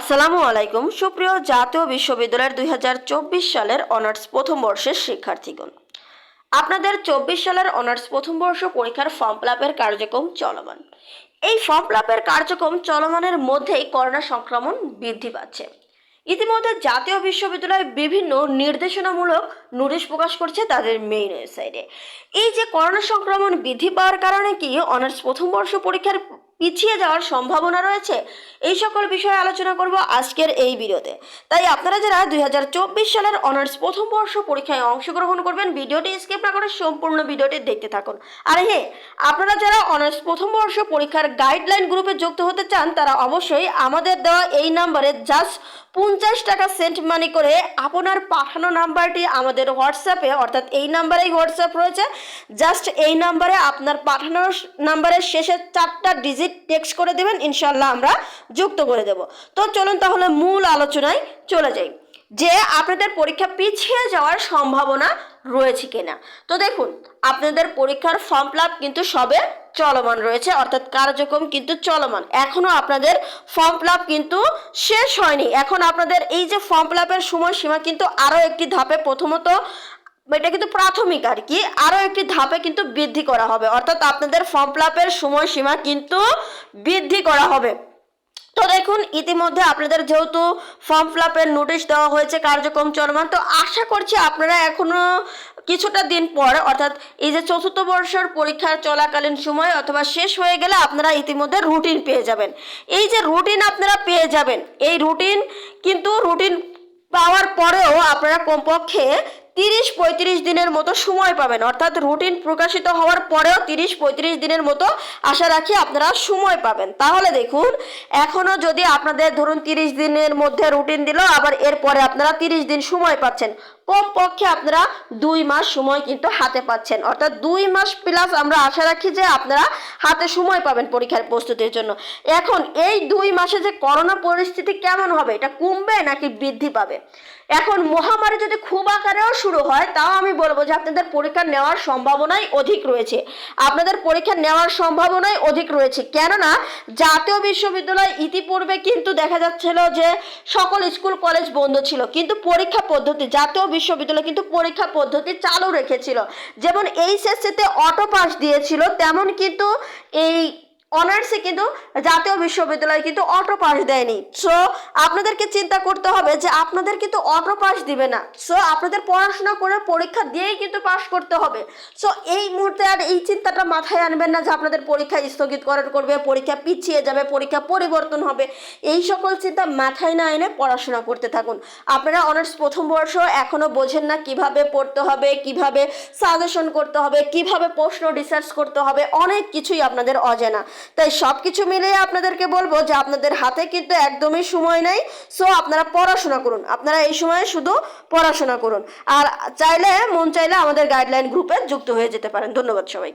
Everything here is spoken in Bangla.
আসসালামু আলাইকুম। সুপ্রিয় জাতীয় বিশ্ববিদ্যালয়ের দুই হাজার চব্বিশ সালের অনার্স প্রথম বর্ষের শিক্ষার্থীগণ। আপনাদের চব্বিশ সালের অনার্স প্রথম বর্ষ পরীক্ষার ফর্ম ফিলাপের কার্যক্রম চলমান। এই ফর্ম ফিলাপের কার্যক্রম চলমানের মধ্যেই করোনা সংক্রমণ বৃদ্ধি পাচ্ছে। ইতিমধ্যে জাতীয় বিশ্ববিদ্যালয় বিভিন্ন নির্দেশনামূলক নোটিশ প্রকাশ করছে তাদের মেইন ওয়েবসাইটে। এই যে করোনা সংক্রমণ বৃদ্ধি পাওয়ার কারণে কি অনার্স প্রথম বর্ষ পরীক্ষার পিছিয়ে যাওয়ার সম্ভাবনা রয়েছে। এই সকল বিষয়ে আলোচনা করব আজকের এই ভিডিওতে। তাই আপনারা যারা দু হাজার চব্বিশ সালের অনার্স প্রথম বর্ষ পরীক্ষায় অংশগ্রহণ করবেন, ভিডিওটি স্কিপ না করে সম্পূর্ণ ভিডিওটি দেখতে থাকুন। আর হ্যাঁ আপনারা যারা অনার্স প্রথম বর্ষ পরীক্ষার গাইডলাইন গ্রুপে যুক্ত হতে চান, তারা অবশ্যই আমাদের দেওয়া এই নাম্বারে জাস্ট পঞ্চাশ টাকা সেন্ট মানি করে আপনার পাঠানো নাম্বারটি আমাদের হোয়াটসঅ্যাপে, অর্থাৎ এই নাম্বারেই হোয়াটসঅ্যাপ রয়েছে। জাস্ট এই নাম্বারে আপনার পাঠানো নাম্বারের শেষে চারটা ডিজিট টেক্সট করে দেবেন ইনশাল্লাহ আমরা যুক্ত করে দেব। তো চলুন তাহলে মূল আলোচনায় চলে যাই। যে আপনাদের পরীক্ষা পিছিয়ে যাওয়ার সম্ভাবনা রয়েছে কিনা। তো দেখুন, আপনাদের পরীক্ষার ফর্ম ফিল কিন্তু সবে চলমান রয়েছে, অর্থাৎ কার্যক্রম কিন্তু চলমান। এখনও আপনাদের ফর্ম ফিল কিন্তু শেষ হয়নি। এখন আপনাদের এই যে ফর্ম ফিল আপের সময়সীমা কিন্তু আরও একটি ধাপে, প্রথমত এটা কিন্তু প্রাথমিক আর কি, আরও একটি ধাপে কিন্তু বৃদ্ধি করা হবে। অর্থাৎ আপনাদের ফর্ম ফিল আপের সময়সীমা কিন্তু বৃদ্ধি করা হবে। তো দেখুন, ইতিমধ্যে আপনাদের যেহেতু ফর্ম ফিল আপের নোটিশ দেওয়া হয়েছে, কার্যক্রম চলমান, তো আশা করছি আপনারা এখনও কিছুটা দিন পর, অর্থাৎ এই যে চতুর্থ বর্ষের পরীক্ষার চলাকালীন সময় অথবা শেষ হয়ে গেলে আপনারা ইতিমধ্যে রুটিন পেয়ে যাবেন। এই যে রুটিন আপনারা পেয়ে যাবেন, এই রুটিন কিন্তু রুটিন পাওয়ার পরেও আপনারা কমপক্ষে তিরিশ পঁয়ত্রিশ দিনের মতো সময় পাবেন। অর্থাৎ রুটিন প্রকাশিত হওয়ার পরেও তিরিশ পঁয়ত্রিশ দিনের মতো আশা রাখি আপনারা সময় পাবেন। তাহলে দেখুন এখনও যদি আপনাদের ধরুন তিরিশ দিনের মধ্যে রুটিন দিল, আবার এরপরে আপনারা তিরিশ দিন সময় পাচ্ছেন। কমপক্ষে আপনারা দুই মাস সময় কিন্তু হাতে পাচ্ছেন। অর্থাৎ দুই মাস প্লাস আমরা আশা রাখি যে আপনারা হাতে সময় পাবেন পরীক্ষার প্রস্তুতির জন্য। এখন এই দুই মাসে যে করোনা পরিস্থিতি কেমন হবে, এটা কমবে নাকি বৃদ্ধি পাবে? এখন মহামারী যদি খুব আকারেও শুরু হয়, তাও আমি বলব যে আপনাদের পরীক্ষা নেওয়ার সম্ভাবনাই অধিক রয়েছে। আপনাদের পরীক্ষা নেওয়ার সম্ভাবনাই অধিক রয়েছে। কেননা, জাতীয় বিশ্ববিদ্যালয় ইতিপূর্বে কিন্তু দেখা যাচ্ছিল যে সকল স্কুল, কলেজ বন্ধ ছিল। কিন্তু পরীক্ষা পদ্ধতি, জাতীয় বিশ্ববিদ্যালয় কিন্তু পরীক্ষা পদ্ধতি চালু রেখেছিল। যেমন এইচএসসিতে অটো পাস দিয়েছিল তেমন কিন্তু এই অনার্সে কিন্তু জাতীয় বিশ্ববিদ্যালয় কিন্তু অটো পাস দেয়নি। সো আপনাদেরকে চিন্তা করতে হবে যে আপনাদের কিন্তু অটো পাস দিবে না। সো আপনাদের পড়াশোনা করে পরীক্ষা দিয়েই কিন্তু পাস করতে হবে। সো এই মুহূর্তে আর এই চিন্তাটা মাথায় আনবেন না যে আপনাদের পরীক্ষা স্থগিতকরণ করবে, পরীক্ষা পিছিয়ে যাবে, পরীক্ষা পরিবর্তন হবে। এই সকল চিন্তা মাথায় না এনে পড়াশোনা করতে থাকুন। আপনারা অনার্স প্রথম বর্ষ এখনও বোঝেন না কীভাবে পড়তে হবে, কীভাবে সাজেশন করতে হবে, কীভাবে প্রশ্ন রিসার্চ করতে হবে, অনেক কিছুই আপনাদের অজানা। তাই সব কিছু মিলিয়ে আপনাদেরকে বলব যে আপনাদের হাতে কিন্তু একদমই সময় নেই। সো আপনারা পড়াশোনা করুন। আপনারা এই সময়ে শুধু পড়াশোনা করুন। আর চাইলে, মন চাইলে আমাদের গাইডলাইন গ্রুপে যুক্ত হয়ে যেতে পারেন। ধন্যবাদ সবাই